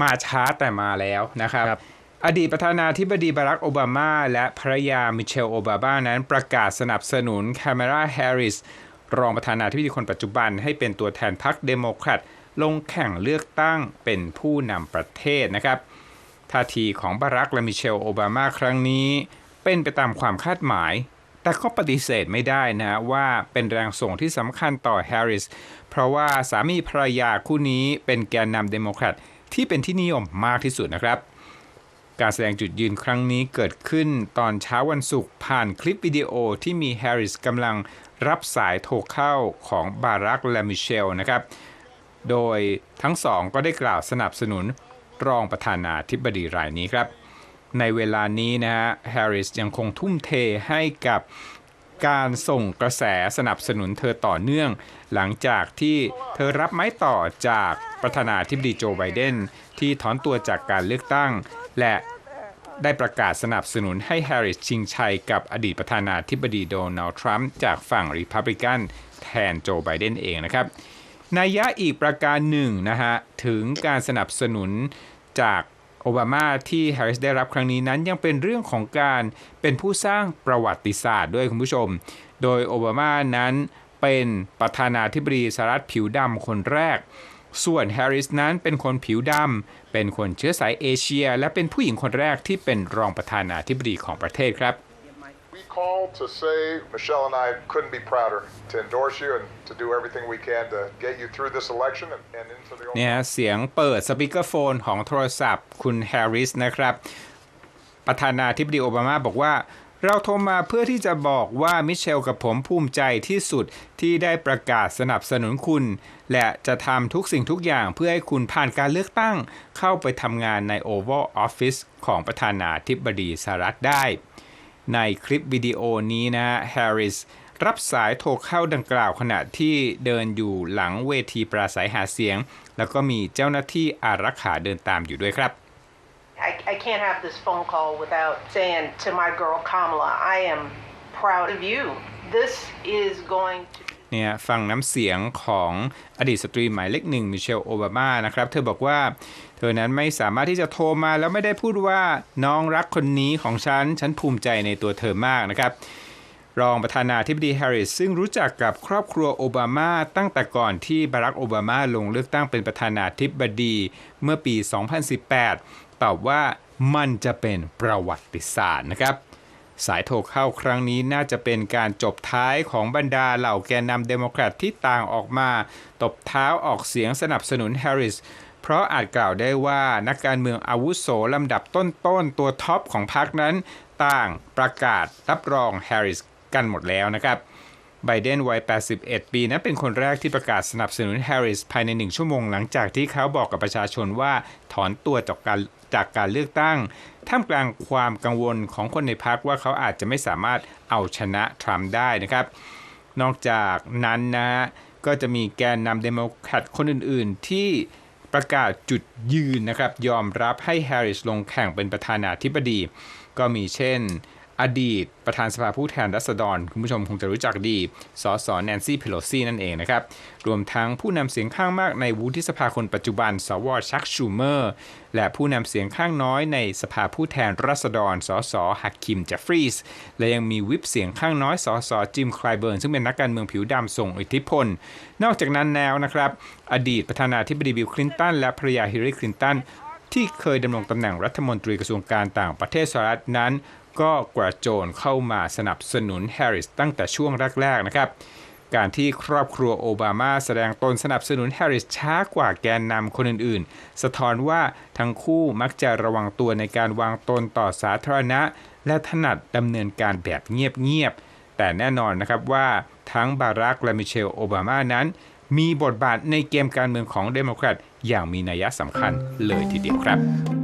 มาช้าแต่มาแล้วนะครับครับอดีตประธานาธิบดีบารักโอบามา และภรรยามิเชลโอบามานั้นประกาศสนับสนุนแคม a ราแฮร์ริสรองประธานาธิบดีคนปัจจุบันให้เป็นตัวแทนพรรคเดโมแครตลงแข่งเลือกตั้งเป็นผู้นำประเทศนะครับท่าทีของบารักและมิเชลโอบามาครั้งนี้ เป็นไปตามความคาดหมาย แต่ก็ปฏิเสธไม่ได้นะว่าเป็นแรงส่งที่สำคัญต่อแฮร์ริสเพราะว่าสามีภรรยาคู่นี้เป็นแกนนำเดโมแครต ที่เป็นที่นิยมมากที่สุดนะครับ การแสดงจุดยืนครั้งนี้เกิดขึ้นตอนเช้าวันศุกร์ผ่านคลิปวิดีโอที่มีแฮร์ริสกำลังรับสายโทรเข้าของบารักและมิเชลนะครับ โดยทั้งสองก็ได้กล่าวสนับสนุนรองประธานาธิบดีรายนี้ครับ ในเวลานี้นะฮะแฮร์ริสยังคงทุ่มเทให้กับ การส่งกระแสสนับสนุนเธอต่อเนื่อง หลังจากที่เธอรับไม้ต่อจากประธานาธิบดีโจไบเดนที่ถอนตัวจากการเลือกตั้ง และได้ประกาศสนับสนุนให้แฮร์ริสชิงชัยกับอดีตประธานาธิบดีโดนัลด์ทรัมป์จากฝั่งริพับลิกันแทนโจไบเดนเองนะครับนัยยะอีกประการหนึ่งนะฮะถึงการสนับสนุนจาก โอบามาที่แฮร์ริสได้รับครั้งนี้นั้นยังเป็นเรื่องของการเป็นผู้สร้างประวัติศาสตร์ด้วยคุณผู้ชม โดยโอบามานั้นเป็นประธานาธิบดีสหรัฐผิวดำคนแรก ส่วนแฮร์ริสนั้นเป็นคนผิวดำเป็นคนเชื้อสายเอเชีย และเป็นผู้หญิงคนแรกที่เป็นรองประธานาธิบดีของประเทศครับ called to say Michelle and I couldn't be prouder to endorse you and to do everything we can to get you through this election and, and into the เนี่ยเสียงเปิดสปีกเกอร์โฟนของโทรศัพท์คุณแฮร์ริสนะครับ ประธานาธิบดีโอบามาบอกว่า เราโทรมาเพื่อที่จะบอกว่ามิเชลกับผมภูมิใจที่สุดที่ได้ประกาศสนับสนุนคุณ และจะทำทุกสิ่งทุกอย่างเพื่อให้คุณผ่านการเลือกตั้ง เข้าไปทำงานใน Oval Office ของประธานาธิบดีสหรัฐได้ ในคลิปวิดีโอนี้นะแฮร์ริสรับสายโทรเข้าดังกล่าวขณะที่เดินอยู่หลังเวทีปราศัยหาเสียง แล้วก็มีเจ้าหน้าที่อารักขาเดินตามอยู่ด้วยครับ I, I can't have this phone call without saying to my girl Kamala, I am proud of you. This is going to เนี่ยฟังน้ำเสียงของอดีตสตรีหมายเลขหนึ่งมิเชลโอบามานะครับ เธอบอกว่า เธอนั้นไม่สามารถที่จะโทรมาแล้วไม่ได้พูดว่าน้องรักคนนี้ของฉัน ฉันภูมิใจในตัวเธอมากนะครับรองประธานาธิบดีแฮร์ริสซึ่งรู้จักกับครอบครัวโอบามาตั้งแต่ก่อนที่บารักโอบามาลงเลือกตั้งเป็นประธานาธิบดีเมื่อปี 2018 ตอบว่ามันจะเป็นประวัติศาสตร์นะครับ สายโทรเข้าครั้งนี้น่าจะเป็นการจบท้ายของบรรดาเหล่าแกนนำเดโมแครตที่ต่างออกมา ตบเท้าออกเสียงสนับสนุนแฮร์ริสเพราะอาจกล่าวได้ว่านักการเมืองอาวุโสลำดับต้นๆตัวท็อปของพรรคนั้น ต่างประกาศรับรองแฮร์ริสกันหมดแล้วนะครับไบเดนวัย 81 ปีนั้นเป็นคนแรกที่ประกาศสนับสนุนแฮร์ริสภายในหนึ่งชั่วโมงหลังจากที่เขาบอกกับประชาชนว่าถอนตัวจากการ จากการเลือกตั้ง ท่ามกลางความกังวลของคนในพรรคว่าเขาอาจจะไม่สามารถเอาชนะทรัมป์ได้นะครับ นอกจากนั้นนะฮะก็จะมีแกนนำเดโมแครตคนอื่น ๆ ที่ประกาศจุดยืนนะครับ ยอมรับให้แฮร์ริสลงแข่งเป็นประธานาธิบดี ก็มีเช่น อดีตประธานสภาผู้แทนรัษฎร คุณผู้ชมคงจะรู้จักดี สสแนนซี่เพโลซีนั่นเองนะครับ รวมทั้งผู้นำเสียงข้างมากในวุฒิสภาคนปัจจุบัน สวชักชูเมอร์ และผู้นำเสียงข้างน้อยในสภาผู้แทนรัษฎร สสฮักคิมเจฟฟรีส และยังมีวิปเสียงข้างน้อย สสจิมคลายเบิร์นซึ่งเป็นนักการเมืองผิวดำส่งอิทธิพล นอกจากนั้นแล้วนะครับ อดีตประธานาธิบดีบิลคลินตันและภรรยาฮิลลารีคลินตันที่เคยดำรงตำแหน่งรัฐมนตรีกระทรวงการต่างประเทศสหรัฐนั้น ก็กระโจนเข้ามาสนับสนุนแฮร์ริสตั้งแต่ช่วงแรกๆนะครับ การที่ครอบครัวโอบามาแสดงตนสนับสนุนแฮร์ริสช้ากว่าแกนนำคนอื่นๆ สะท้อนว่าทั้งคู่มักจะระวังตัวในการวางตนต่อสาธารณะ และถนัดดำเนินการแบบเงียบๆ แต่แน่นอนนะครับว่าทั้งบารักและมิเชลโอบามานั้น มีบทบาทในเกมการเมืองของเดโมแครตอย่างมีนัยสำคัญเลยทีเดียวครับ